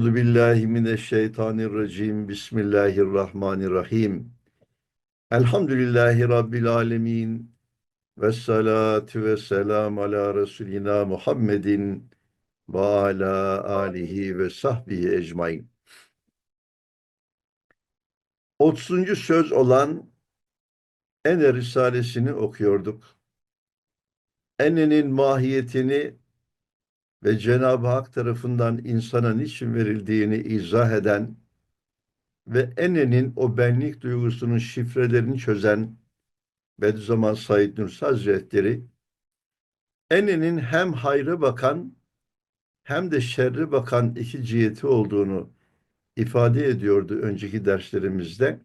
Euzu billahi mineşşeytanirracim. Bismillahirrahmanirrahim. Elhamdülillahi rabbil alamin. Ve salatu ve selam ala Resulina Muhammedin ve ala alihi ve sahbihi ecmain. 30. söz olan Ene Risalesini okuyorduk. Ene'nin mahiyetini ve Cenab-ı Hak tarafından insana niçin verildiğini izah eden ve Ene'nin o benlik duygusunun şifrelerini çözen Bediüzzaman Said Nursi Hazretleri Ene'nin hem hayra bakan hem de şerre bakan iki ciheti olduğunu ifade ediyordu önceki derslerimizde.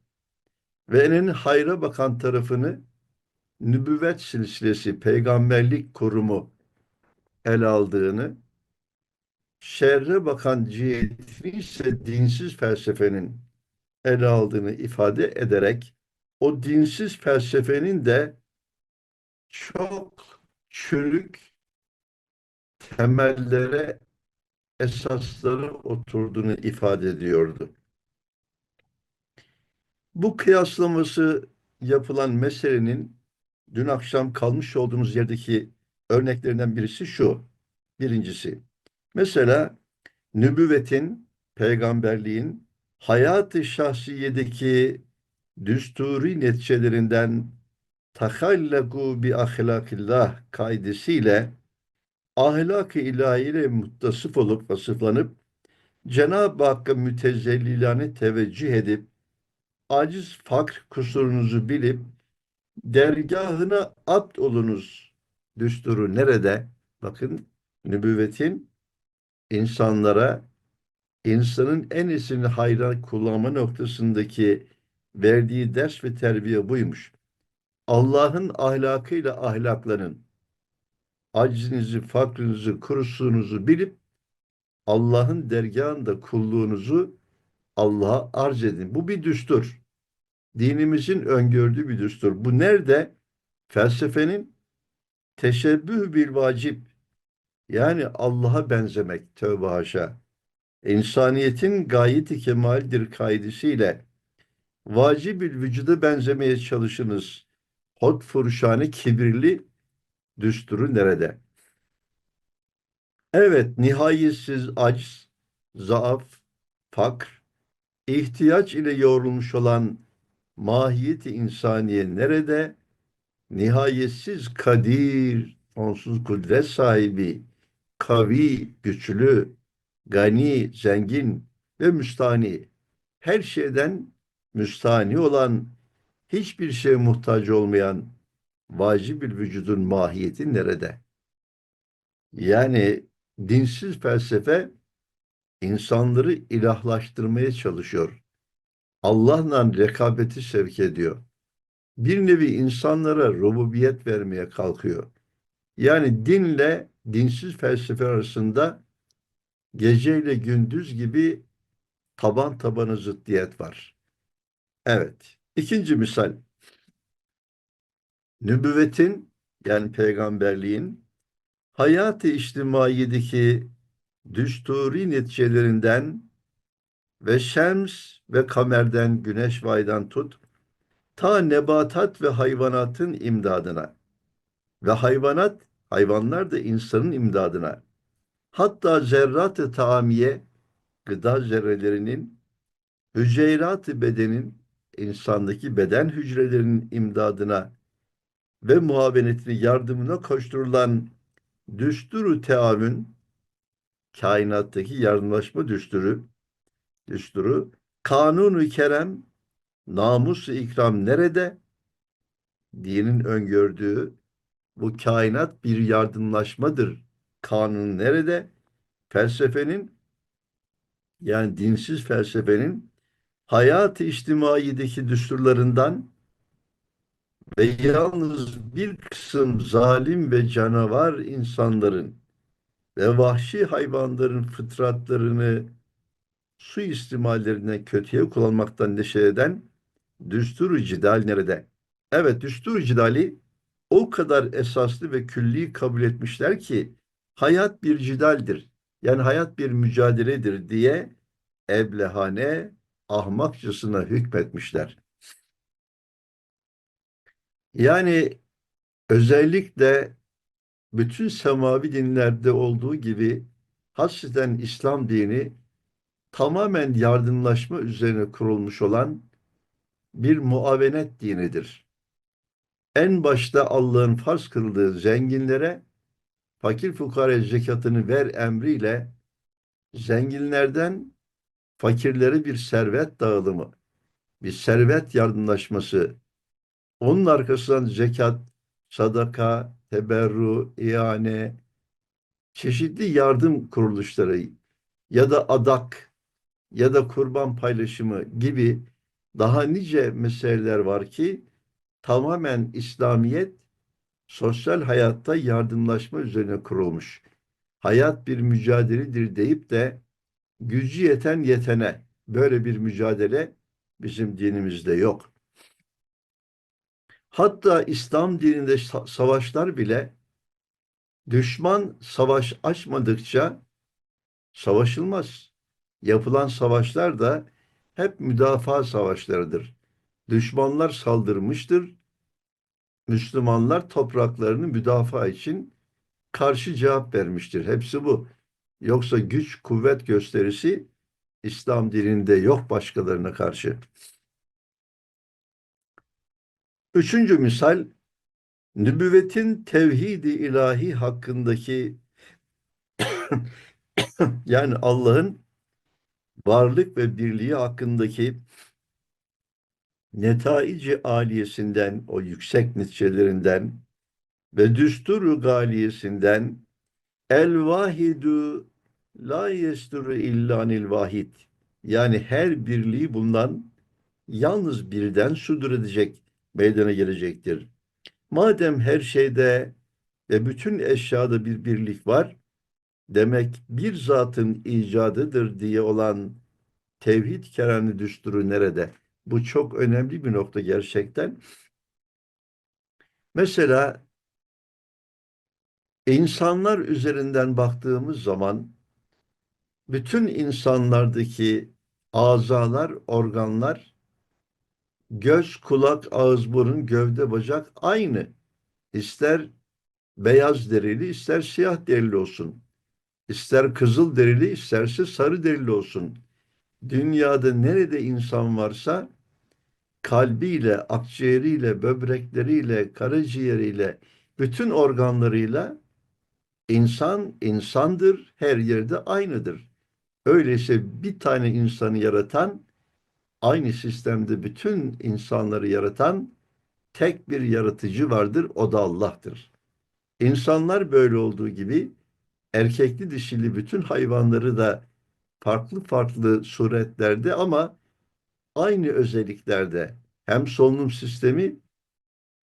Ve Ene'nin hayra bakan tarafını nübüvvet silsilesi, peygamberlik kurumu ele aldığını, şerre bakan cihetini ise dinsiz felsefenin ele aldığını ifade ederek o dinsiz felsefenin de çok çürük temellere esasları oturduğunu ifade ediyordu. Bu kıyaslaması yapılan meselenin dün akşam kalmış olduğumuz yerdeki örneklerinden birisi şu. Birincisi, mesela nübüvvetin, peygamberliğin hayat-ı şahsiyedeki düsturi neticelerinden takallaku bi ahlakillah kaidesiyle ahlak-ı ilahiyle muttasıf olup vasıflanıp Cenab-ı Hakk'a mütezellilane teveccüh edip aciz fakr kusurunuzu bilip dergahına apt olunuz düsturu nerede? Bakın nübüvvetin insanlara insanın en iyisini hayra kullanma noktasındaki verdiği ders ve terbiye buymuş. Allah'ın ahlakıyla ahlaklanın. Aczinizi, fakrınızı, kurusunuzu bilip Allah'ın dergahında kulluğunuzu Allah'a arz edin. Bu bir düstur. Dinimizin öngördüğü bir düstur. Bu nerede? Felsefenin teşebbüh bir vacip. Yani Allah'a benzemek. Tövbe haşa. İnsaniyetin gayeti kemaldir kaidesiyle vacibül vücuda benzemeye çalışınız. Hot furuşane kibirli düsturu nerede? Evet, nihayetsiz aciz, zaaf, fakr, ihtiyaç ile yoğrulmuş olan mahiyeti insaniye nerede? Nihayetsiz kadir, sonsuz kudret sahibi, kavi, güçlü, gani, zengin ve müstani, her şeyden müstani olan, hiçbir şeye muhtaç olmayan vacibül vücudun mahiyeti nerede? Yani dinsiz felsefe insanları ilahlaştırmaya çalışıyor. Allah'la rekabeti sevk ediyor. Bir nevi insanlara rububiyet vermeye kalkıyor. Yani dinle dinsiz felsefe arasında geceyle gündüz gibi taban tabana zıddiyet var. Evet. İkinci misal. Nübüvvetin yani peygamberliğin hayat-ı içtimaiyedeki düsturi neticelerinden ve şems ve kamerden, güneş vaydan tut, ta nebatat ve hayvanatın imdadına ve hayvanat, hayvanlar da insanın imdadına, hatta zerrat-ı taamiye, gıda zerrelerinin, hüceyrat-ı bedenin, insandaki beden hücrelerinin imdadına ve muhabenetini yardımına koşturulan düsturu teamün, kainattaki yardımlaşma düsturu, düsturu, kanunu kerem, namus ikram nerede? Dinin öngördüğü bu kainat bir yardımlaşmadır. Kanun nerede? Felsefenin yani dinsiz felsefenin hayat-ı içtimaideki düsturlarından ve yalnız bir kısım zalim ve canavar insanların ve vahşi hayvanların fıtratlarını suistimallerine kötüye kullanmaktan neşe eden düstur cidal nerede? Evet düstur cidali o kadar esaslı ve külli kabul etmişler ki hayat bir cidaldir. Yani hayat bir mücadeledir diye eblehane ahmakçasına hükmetmişler. Yani özellikle bütün semavi dinlerde olduğu gibi hasreten İslam dini tamamen yardımlaşma üzerine kurulmuş olan bir muavenet dinidir. En başta Allah'ın farz kıldığı zenginlere fakir fukara zekatını ver emriyle zenginlerden fakirlere bir servet dağılımı, bir servet yardımlaşması, onun arkasından zekat, sadaka, teberru, iane, çeşitli yardım kuruluşları ya da adak ya da kurban paylaşımı gibi daha nice meseleler var ki tamamen İslamiyet sosyal hayatta yardımlaşma üzerine kurulmuş. Hayat bir mücadeledir deyip de gücü yeten yetene böyle bir mücadele bizim dinimizde yok. Hatta İslam dininde savaşlar bile düşman savaş açmadıkça savaşılmaz. Yapılan savaşlar da hep müdafaa savaşlarıdır. Düşmanlar saldırmıştır. Müslümanlar topraklarını müdafaa için karşı cevap vermiştir. Hepsi bu. Yoksa güç, kuvvet gösterisi İslam dininde yok başkalarına karşı. Üçüncü misal, nübüvvetin tevhidi ilahi hakkındaki yani Allah'ın varlık ve birliği hakkındaki netaici aliyesinden, o yüksek neticelerinden ve düsturu galiyesinden el vahidu la yesturu illanil vahid yani her birliği bulunan yalnız birden sudur edecek meydana gelecektir. Madem her şeyde ve bütün eşyada bir birlik var, demek bir zatın icadıdır diye olan tevhid kerani düsturu nerede? Bu çok önemli bir nokta gerçekten. Mesela insanlar üzerinden baktığımız zaman bütün insanlardaki azalar, organlar göz, kulak, ağız, burun, gövde, bacak aynı. İster beyaz derili, ister siyah derili olsun. İster kızıl derili, isterse sarı derili olsun. Dünyada nerede insan varsa kalbiyle, akciğeriyle, böbrekleriyle, karaciğeriyle, bütün organlarıyla insan insandır, her yerde aynıdır. Öyleyse bir tane insanı yaratan aynı sistemde bütün insanları yaratan tek bir yaratıcı vardır, o da Allah'tır. İnsanlar böyle olduğu gibi erkekli dişili bütün hayvanları da farklı farklı suretlerde ama aynı özelliklerde hem solunum sistemi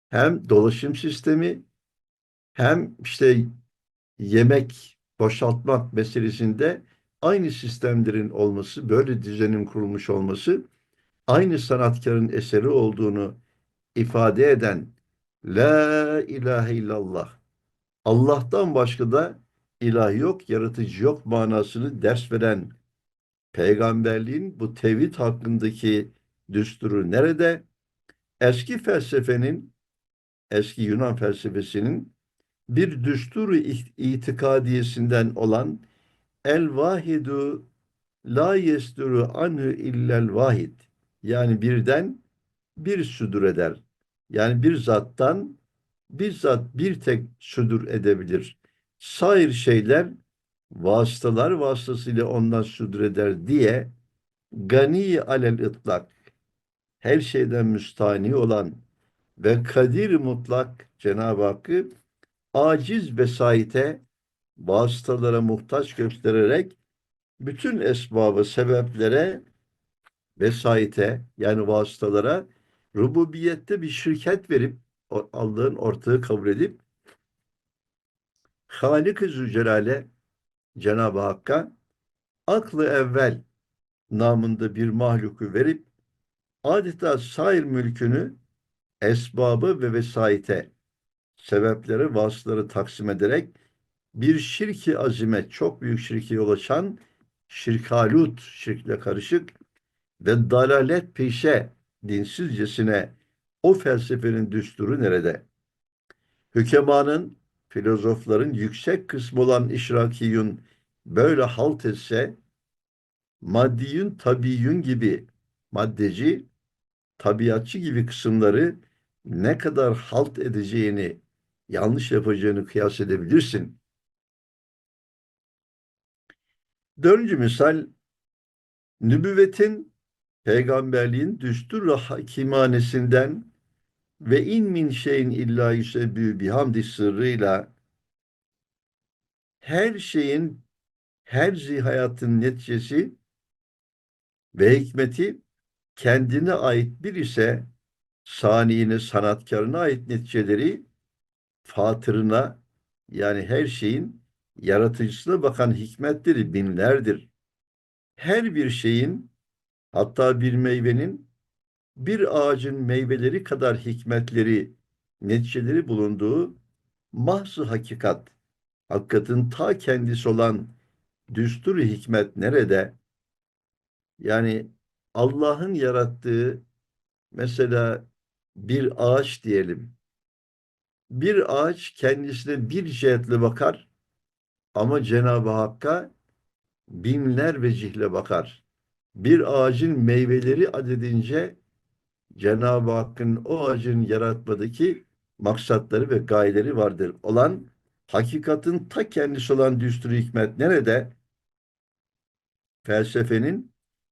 hem dolaşım sistemi hem işte yemek boşaltmak meselesinde aynı sistemlerin olması, böyle düzenin kurulmuş olması aynı sanatkarın eseri olduğunu ifade eden La ilahe illallah Allah'tan başka da ilah yok, yaratıcı yok manasını ders veren peygamberliğin bu tevhid hakkındaki düsturu nerede? Eski felsefenin, eski Yunan felsefesinin bir düsturu itikadiyesinden olan el vahidu la yesturu anhu illel vahid yani birden bir südür eder. Yani bir zattan bir zat bir tek südür edebilir. Sair şeyler vasıtalar vasıtasıyla ondan südür eder diye gani alel ıtlak her şeyden müstani olan ve kadir mutlak Cenab-ı Hakk'ı aciz vesayete vasıtalara muhtaç göstererek bütün esbabı sebeplere vesayete yani vasıtalara rububiyette bir şirket verip Allah'ın ortağı kabul edip Halik-i Zülcelal'e Cenab-ı Hakk'a aklı evvel namında bir mahluku verip adeta sair mülkünü esbabı ve vesayete sebeplere, vasıtaları taksim ederek bir şirki azime, çok büyük şirke yol açan şirkalut, şirkle karışık ve dalalet peşe dinsizcesine o felsefenin düsturu nerede? Hükemanın, filozofların yüksek kısmı olan işrakiyun böyle halt etse, maddiyün, tabiyyün gibi maddeci, tabiatçı gibi kısımları ne kadar halt edeceğini, yanlış yapacağını kıyas edebilirsin. Dördüncü misal, nübüvvetin, peygamberliğin düstur hakimanesinden ve in min şeyin illa yusebbü bihamdi sırrıyla her şeyin, her zihayatın neticesi ve hikmeti kendine ait bir ise saniyine, sanatkarına ait neticeleri fatırına yani her şeyin yaratıcısına bakan hikmetleri binlerdir. Her bir şeyin hatta bir meyvenin bir ağacın meyveleri kadar hikmetleri, neticeleri bulunduğu mahzı hakikat, hakikatin ta kendisi olan düsturu hikmet nerede? Yani Allah'ın yarattığı mesela bir ağaç diyelim. Bir ağaç kendisine bir cihetle bakar ama Cenab-ı Hakk'a binler vecihle bakar. Bir ağacın meyveleri adedince Cenab-ı Hakk'ın o ağacın yaratmadaki maksatları ve gayeleri vardır. Olan hakikatin ta kendisi olan düsturu hikmet nerede? Felsefenin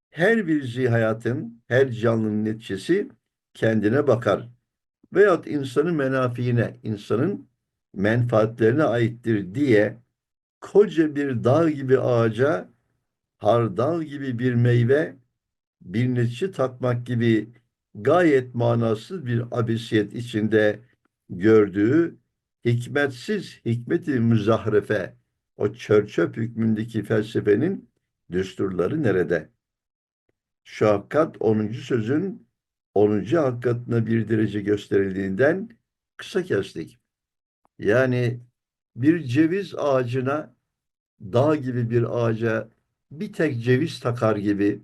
her bir zihayatın, her canlının neticesi kendine bakar. Veyahut insanın menafiine, insanın menfaatlerine aittir diye koca bir dağ gibi ağaca hardal gibi bir meyve bir netice takmak gibi gayet manasız bir abesiyet içinde gördüğü hikmetsiz hikmeti müzahrefe o çörçöp hükmündeki felsefenin düsturları nerede? Şu hakikat 10. sözün 10. hakikatına bir derece gösterildiğinden kısa kestik. Yani bir ceviz ağacına dağ gibi bir ağaca bir tek ceviz takar gibi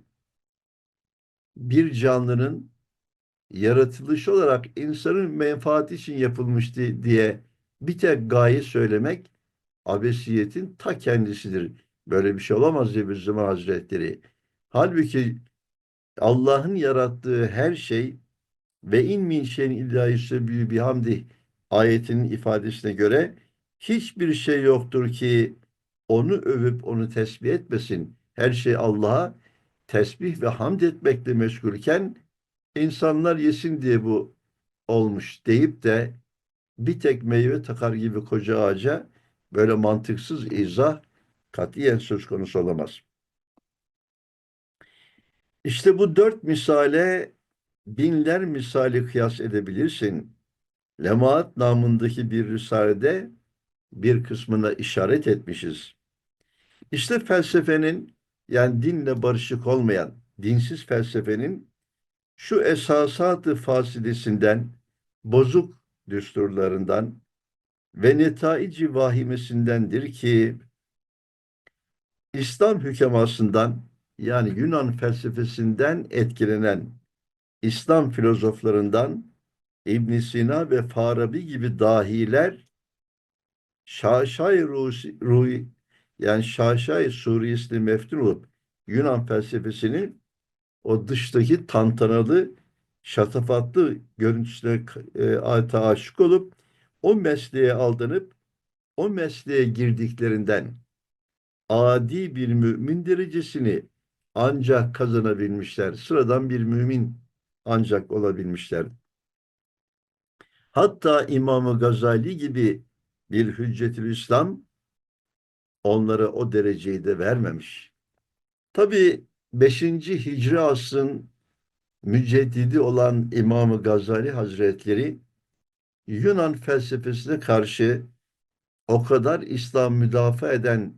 bir canlının yaratılış olarak insanın menfaati için yapılmıştı diye bir tek gaye söylemek abesiyetin ta kendisidir. Böyle bir şey olamaz diye bir zaman Hazretleri. Halbuki Allah'ın yarattığı her şey ve in min şeyin illa yusebbihu bihamdi ayetinin ifadesine göre hiçbir şey yoktur ki onu övüp onu tesbih etmesin. Her şey Allah'a tesbih ve hamd etmekle meşgulken insanlar yesin diye bu olmuş deyip de bir tek meyve takar gibi koca ağaca böyle mantıksız izah katiyen söz konusu olamaz. İşte bu dört misale binler misali kıyas edebilirsin. Lemaat namındaki bir risalede bir kısmına işaret etmişiz. İşte felsefenin yani dinle barışık olmayan dinsiz felsefenin şu esasatı fasidesinden, bozuk düsturlarından ve netaici vahimesindendir ki İslam hükemasından yani Yunan felsefesinden etkilenen İslam filozoflarından İbn Sina ve Farabi gibi dahiler Şaşay Ruhi yani Şaşay Suriyesini meftun olup Yunan felsefesini o dıştaki tantanalı şatafatlı görüntüsüne e, adeta aşık olup o mesleğe aldanıp o mesleğe girdiklerinden adi bir mümin derecesini ancak kazanabilmişler. Sıradan bir mümin ancak olabilmişler. Hatta İmam-ı Gazali gibi bir hüccetül İslam onlara o dereceyi de vermemiş. Tabi 5. Hicri asrın müceddidi olan İmam-ı Gazali Hazretleri Yunan felsefesine karşı o kadar İslam müdafaa eden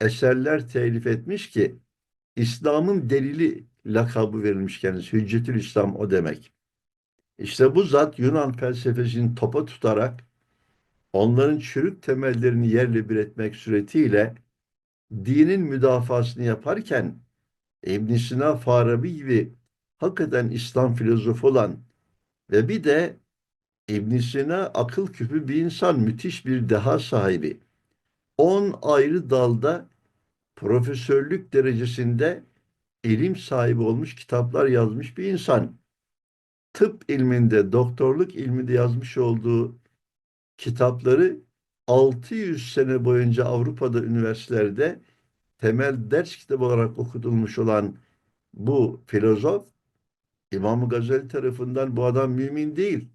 eserler telif etmiş ki İslam'ın delili lakabı verilmiş kendisi. Hüccetül İslam o demek. İşte bu zat Yunan felsefesini topa tutarak onların çürük temellerini yerle bir etmek suretiyle dinin müdafasını yaparken İbn Sina, Farabi gibi hakikaten İslam filozofu olan ve bir de İbn Sina akıl küpü bir insan, müthiş bir deha sahibi. 10 ayrı dalda profesörlük derecesinde ilim sahibi olmuş kitaplar yazmış bir insan. Tıp ilminde, doktorluk ilminde yazmış olduğu kitapları 600 sene boyunca Avrupa'da üniversitelerde temel ders kitabı olarak okutulmuş olan bu filozof İmam Gazali tarafından bu adam mümin değil.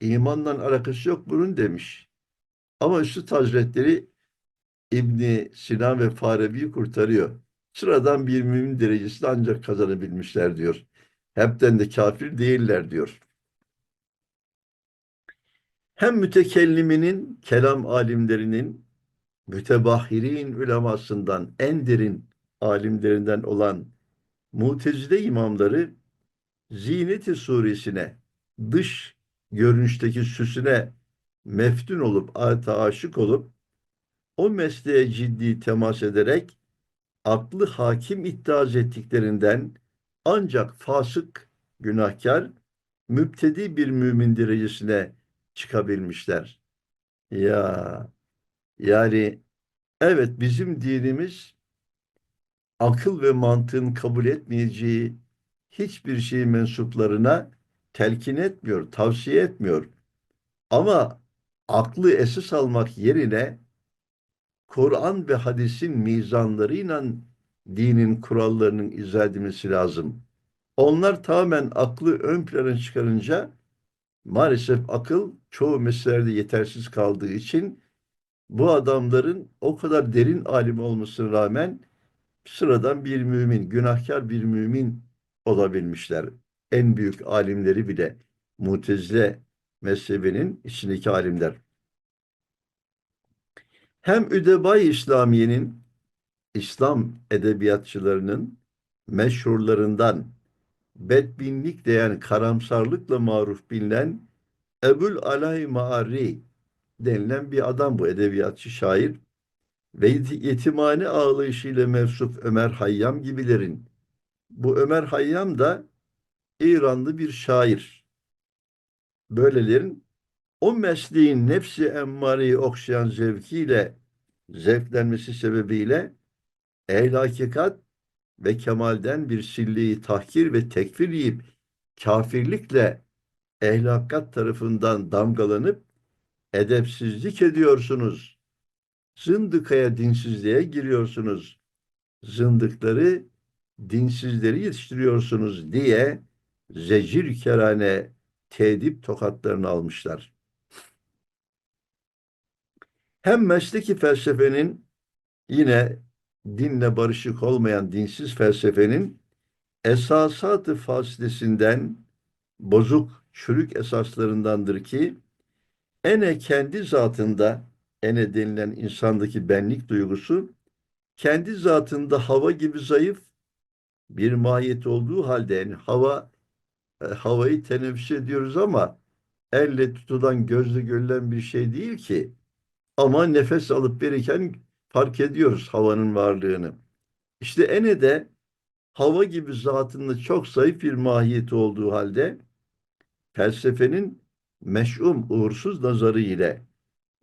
İmanla alakası yok bunun demiş. Ama Üstad Hazretleri İbni Sina ve Farabi'yi kurtarıyor. Sıradan bir mümin derecesini ancak kazanabilmişler diyor. Hepten de kafir değiller diyor. Hem mütekelliminin, kelam alimlerinin, mütebahirin ulemasından en derin alimlerinden olan Mutezile imamları Zineti suresine, dış görünüşteki süsüne meftun olup, adeta aşık olup, o mesleğe ciddi temas ederek aklı hakim iddiaz ettiklerinden ancak fasık, günahkar, müptedi bir mümin derecesine çıkabilmişler. Ya yani evet bizim dinimiz akıl ve mantığın kabul etmeyeceği hiçbir şey mensuplarına telkin etmiyor, tavsiye etmiyor. Ama aklı esas almak yerine Kur'an ve hadisin mizanlarıyla dinin kurallarının izah edilmesi lazım. Onlar tamamen aklı ön plana çıkarınca maalesef akıl çoğu meselelerde yetersiz kaldığı için bu adamların o kadar derin alim olmasına rağmen sıradan bir mümin, günahkar bir mümin olabilmişler. En büyük alimleri bile Mutezile mezhebinin içindeki alimler. Hem Üdebay İslamiye'nin İslam edebiyatçılarının meşhurlarından bedbinlik yani karamsarlıkla maruf bilinen Ebul Alay Maari denilen bir adam bu edebiyatçı şair ve yetimhane ağlayışıyla mevsuf Ömer Hayyam gibilerin. Bu Ömer Hayyam da İranlı bir şair. Böylelerin o mesleğin nefsi emmareyi okşayan zevkiyle zevklenmesi sebebiyle ehl hakikat ve kemalden bir silliği tahkir ve tekfir yiyip kafirlikle ehl hakikat tarafından damgalanıp edepsizlik ediyorsunuz. Zındıkaya dinsizliğe giriyorsunuz. Zındıkları dinsizleri yetiştiriyorsunuz diye zecir kerane tedip tokatlarını almışlar. Hem mesleki felsefenin yine dinle barışık olmayan dinsiz felsefenin esasatı fasilesinden bozuk çürük esaslarındandır ki ene kendi zatında ene denilen insandaki benlik duygusu kendi zatında hava gibi zayıf bir mahiyet olduğu halde yani hava e, havayı teneffüs ediyoruz ama elle tutulan gözle görülen bir şey değil ki. Ama nefes alıp verirken fark ediyoruz havanın varlığını. İşte ene de hava gibi zatında çok zayıf bir mahiyeti olduğu halde felsefenin meş'um uğursuz nazarı ile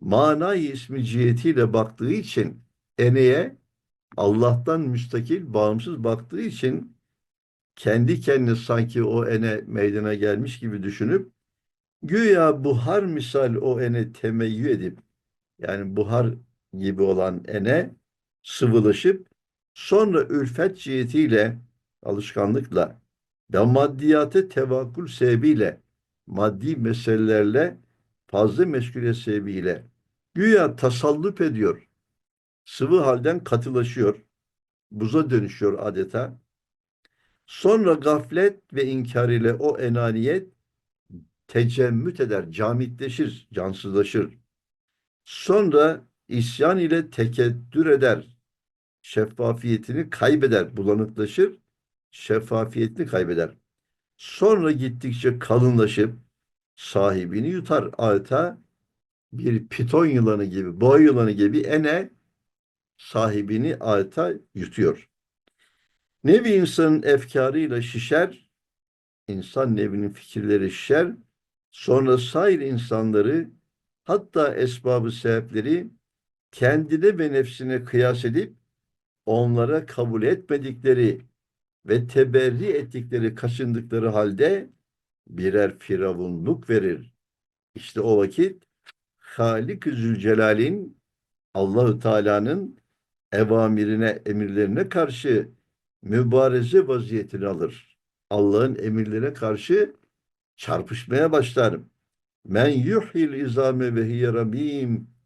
manayı ismi cihetiyle baktığı için eneye Allah'tan müstakil, bağımsız baktığı için kendi kendine sanki o ene meydana gelmiş gibi düşünüp güya buhar misal o ene temeyyü edip yani buhar gibi olan ene sıvılaşıp sonra ülfet cihetiyle alışkanlıkla ve maddiyate tevakkül sebebiyle maddi meselelerle fazla meşguliyet sebebiyle güya tasallup ediyor sıvı halden katılaşıyor, buza dönüşüyor adeta. Sonra gaflet ve inkar ile o enaniyet tecemmüt eder, camitleşir, cansızlaşır. Sonra isyan ile tekeddür eder, şeffafiyetini kaybeder, bulanıklaşır, şeffafiyetini kaybeder. Sonra gittikçe kalınlaşıp sahibini yutar adeta bir piton yılanı gibi, boğa yılanı gibi ene sahibini adeta yutuyor. Nevi insanın efkarıyla şişer, insan nevinin fikirleri şişer, sonra sair insanları hatta esbabı sebepleri kendine ve nefsine kıyas edip onlara kabul etmedikleri ve teberri ettikleri, kaçındıkları halde birer firavunluk verir. İşte o vakit Halik-i Zülcelal'in Allahü Teala'nın evamirine, emirlerine karşı mübareze vaziyetini alır. Allah'ın emirlerine karşı çarpışmaya başlarım. Men yuhyil izame ve hiye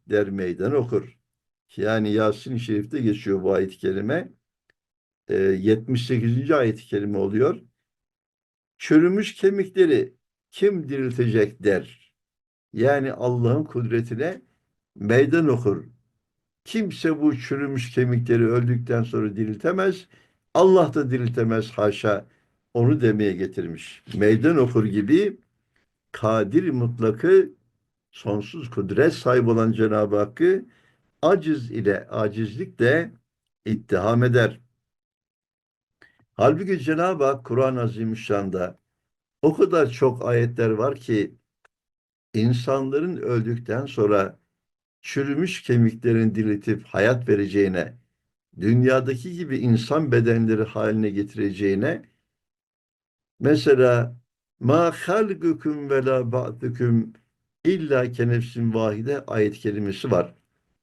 der meydan okur. Yani Yasin-i Şerif'te geçiyor bu ayet-i kerime. Ee, 78. ayet-i kerime oluyor. Çürümüş kemikleri kim diriltecek der. Yani Allah'ın kudretine meydan okur. Kimse bu çürümüş kemikleri öldükten sonra diriltemez. Allah da diriltemez haşa. Onu demeye getirmiş. Meydan okur gibi kadir mutlakı sonsuz kudret sahibi olan Cenab-ı Hakk'ı aciz ile acizlikle ittiham eder. Halbuki Cenab-ı Hak Kur'an-ı Azimüşşan'da o kadar çok ayetler var ki insanların öldükten sonra çürümüş kemiklerin diriltip hayat vereceğine, dünyadaki gibi insan bedenleri haline getireceğine, mesela ma halgukum ve la ba'dukum illa kenefsin vahide ayet kelimesi var.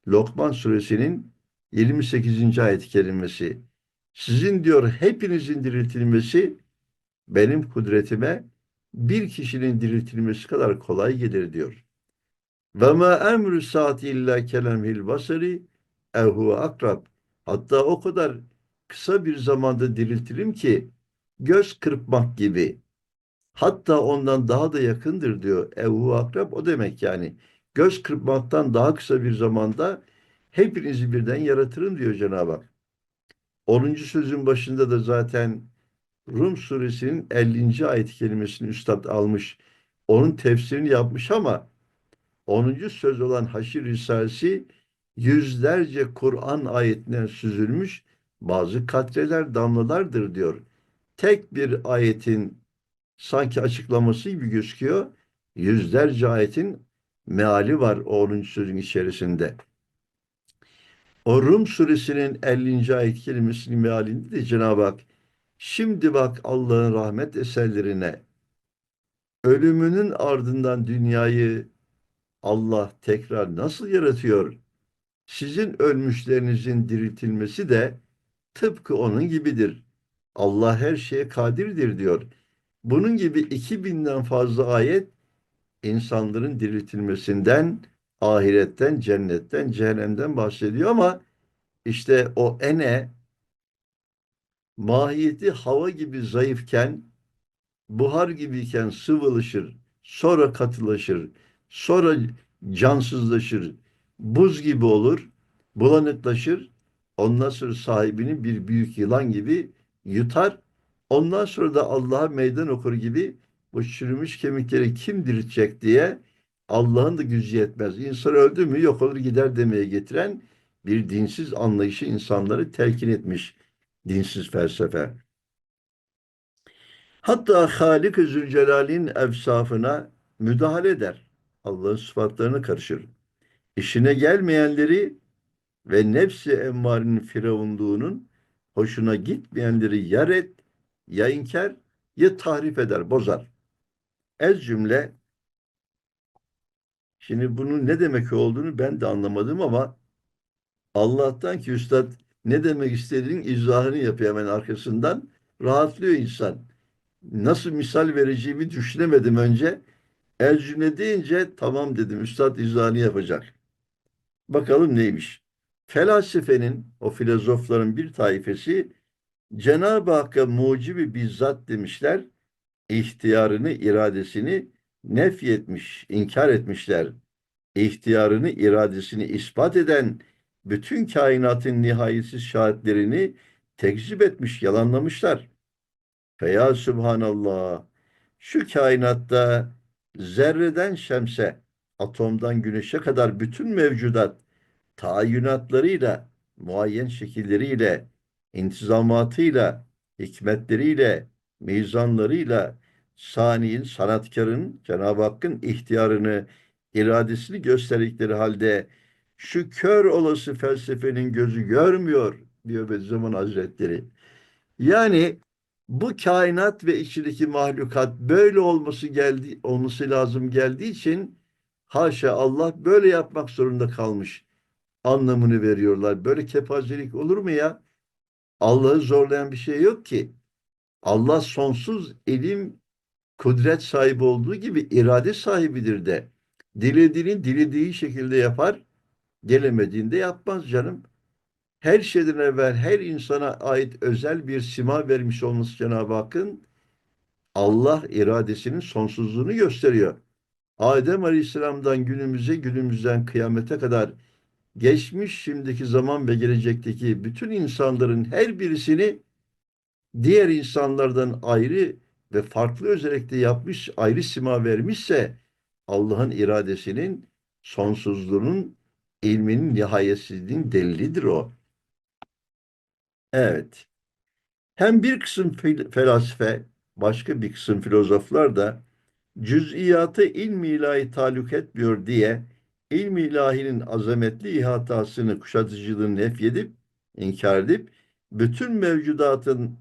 Lokman suresinin 28. ayet kelimesi. Sizin diyor hepinizin diriltilmesi benim kudretime bir kişinin diriltilmesi kadar kolay gelir diyor. Ve ma emrü saati illa kelemhil basari ehu akrab. Hatta o kadar kısa bir zamanda diriltirim ki göz kırpmak gibi. Hatta ondan daha da yakındır diyor. Ehu akrab o demek yani. Göz kırpmaktan daha kısa bir zamanda hepinizi birden yaratırım diyor Cenab-ı Hak. 10. sözün başında da zaten Rum suresinin 50. ayet kelimesini üstad almış. Onun tefsirini yapmış ama 10. söz olan Haşir Risalesi yüzlerce Kur'an ayetinden süzülmüş bazı katreler damlalardır diyor. Tek bir ayetin sanki açıklaması gibi gözüküyor. Yüzlerce ayetin meali var o 10. sözün içerisinde. O Rum suresinin 50. ayet kelimesinin mealinde de Cenab-ı Hak şimdi bak Allah'ın rahmet eserlerine ölümünün ardından dünyayı Allah tekrar nasıl yaratıyor? Sizin ölmüşlerinizin diriltilmesi de tıpkı onun gibidir. Allah her şeye kadirdir diyor. Bunun gibi 2000'den fazla ayet insanların diriltilmesinden, ahiretten, cennetten, cehennemden bahsediyor ama işte o ene mahiyeti hava gibi zayıfken, buhar gibiyken sıvılaşır, sonra katılaşır, sonra cansızlaşır, buz gibi olur, bulanıklaşır, ondan sonra sahibini bir büyük yılan gibi yutar, ondan sonra da Allah'a meydan okur gibi bu çürümüş kemikleri kim diriltecek diye Allah'ın da gücü yetmez. İnsan öldü mü yok olur gider demeye getiren bir dinsiz anlayışı insanları telkin etmiş dinsiz felsefe. Hatta Halik-i Zülcelal'in evsafına müdahale eder. Allah'ın sıfatlarını karışır. İşine gelmeyenleri ve nefsi emmarinin firavunluğunun hoşuna gitmeyenleri ya red, ya inkar, ya tahrif eder, bozar. Ez cümle şimdi bunun ne demek olduğunu ben de anlamadım ama Allah'tan ki üstad ne demek istediğinin izahını yapıyor hemen arkasından. Rahatlıyor insan. Nasıl misal vereceğimi düşünemedim önce. El cümle deyince tamam dedim. Üstad izahını yapacak. Bakalım neymiş. Felsefenin, o filozofların bir taifesi Cenab-ı Hakk'a mucibi bizzat demişler. İhtiyarını, iradesini nefyetmiş, inkar etmişler. İhtiyarını, iradesini ispat eden bütün kainatın nihayetsiz şahitlerini tekzip etmiş, yalanlamışlar. Feya Subhanallah, şu kainatta zerreden şemse, atomdan güneşe kadar bütün mevcudat tayinnatlarıyla, muayyen şekilleriyle, intizamatıyla, hikmetleriyle, mizanlarıyla, saniyin, sanatkarın, Cenab-ı Hakk'ın ihtiyarını, iradesini gösterdikleri halde şu kör olası felsefenin gözü görmüyor diyor Bediüzzaman Hazretleri. Yani bu kainat ve içindeki mahlukat böyle olması geldi olması lazım geldiği için haşa Allah böyle yapmak zorunda kalmış anlamını veriyorlar. Böyle kepazelik olur mu ya? Allah'ı zorlayan bir şey yok ki. Allah sonsuz ilim, kudret sahibi olduğu gibi irade sahibidir de. Dilediğini dilediği şekilde yapar, gelemediğinde yapmaz canım. Her şeyden evvel her insana ait özel bir sima vermiş olması Cenab-ı Hakk'ın Allah iradesinin sonsuzluğunu gösteriyor. Adem Aleyhisselam'dan günümüze, günümüzden kıyamete kadar geçmiş, şimdiki zaman ve gelecekteki bütün insanların her birisini diğer insanlardan ayrı ve farklı özellikle yapmış, ayrı sima vermişse Allah'ın iradesinin sonsuzluğunun, ilminin nihayetsizliğinin delilidir o. Evet. Hem bir kısım fel- felsefe, başka bir kısım filozoflar da cüz'iyatı ilmi ilahi taluk etmiyor diye ilmi ilahinin azametli ihatasını, kuşatıcılığını nefyedip, inkar edip, bütün mevcudatın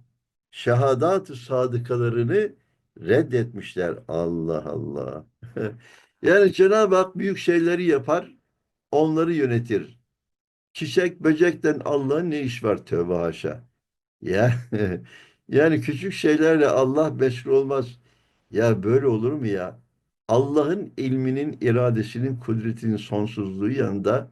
şehadat-ı sadıkalarını reddetmişler. Allah Allah. Yani Cenab-ı Hak büyük şeyleri yapar, onları yönetir. Çiçek böcekten Allah'ın ne iş var tövbe haşa. Ya yani küçük şeylerle Allah meşgul olmaz. Ya böyle olur mu ya? Allah'ın ilminin, iradesinin, kudretinin sonsuzluğu yanında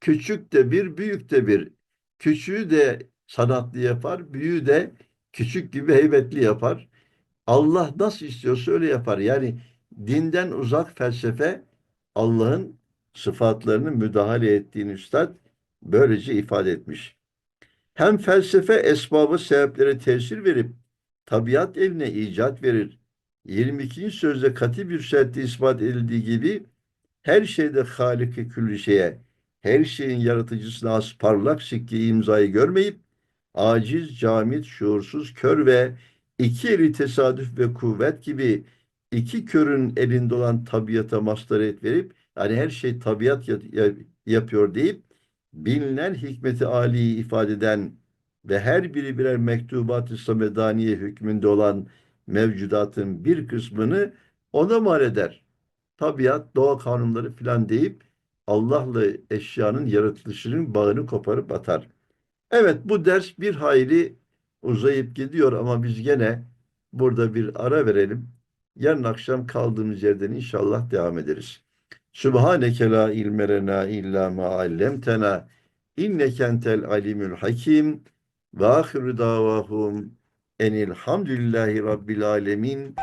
küçük de bir, büyük de bir. Küçüğü de sanatlı yapar, büyüğü de küçük gibi heybetli yapar. Allah nasıl istiyorsa öyle yapar. Yani dinden uzak felsefe Allah'ın sıfatlarını müdahale ettiğini üstad böylece ifade etmiş. Hem felsefe esbabı sebeplere tesir verip tabiat eline icat verir. 22. sözde katı bir şertte ispat edildiği gibi her şeyde Halik-i külli şeye, her şeyin yaratıcısına has parlak sikki imzayı görmeyip aciz, camit, şuursuz, kör ve iki eli tesadüf ve kuvvet gibi iki körün elinde olan tabiata maslaret verip yani her şey tabiat ya- ya- yapıyor deyip bilinen hikmeti aliyi ifade eden ve her biri birer mektubat-ı samedaniye hükmünde olan mevcudatın bir kısmını ona mal eder. Tabiat, doğa kanunları filan deyip Allah'la eşyanın yaratılışının bağını koparıp atar. Evet bu ders bir hayli uzayıp gidiyor ama biz gene burada bir ara verelim. Yarın akşam kaldığımız yerden inşallah devam ederiz. Sübhaneke la ilme lena illa ma allemtena inneke entel alimul hakim ve ahiru davahum enilhamdülillahi rabbil alemin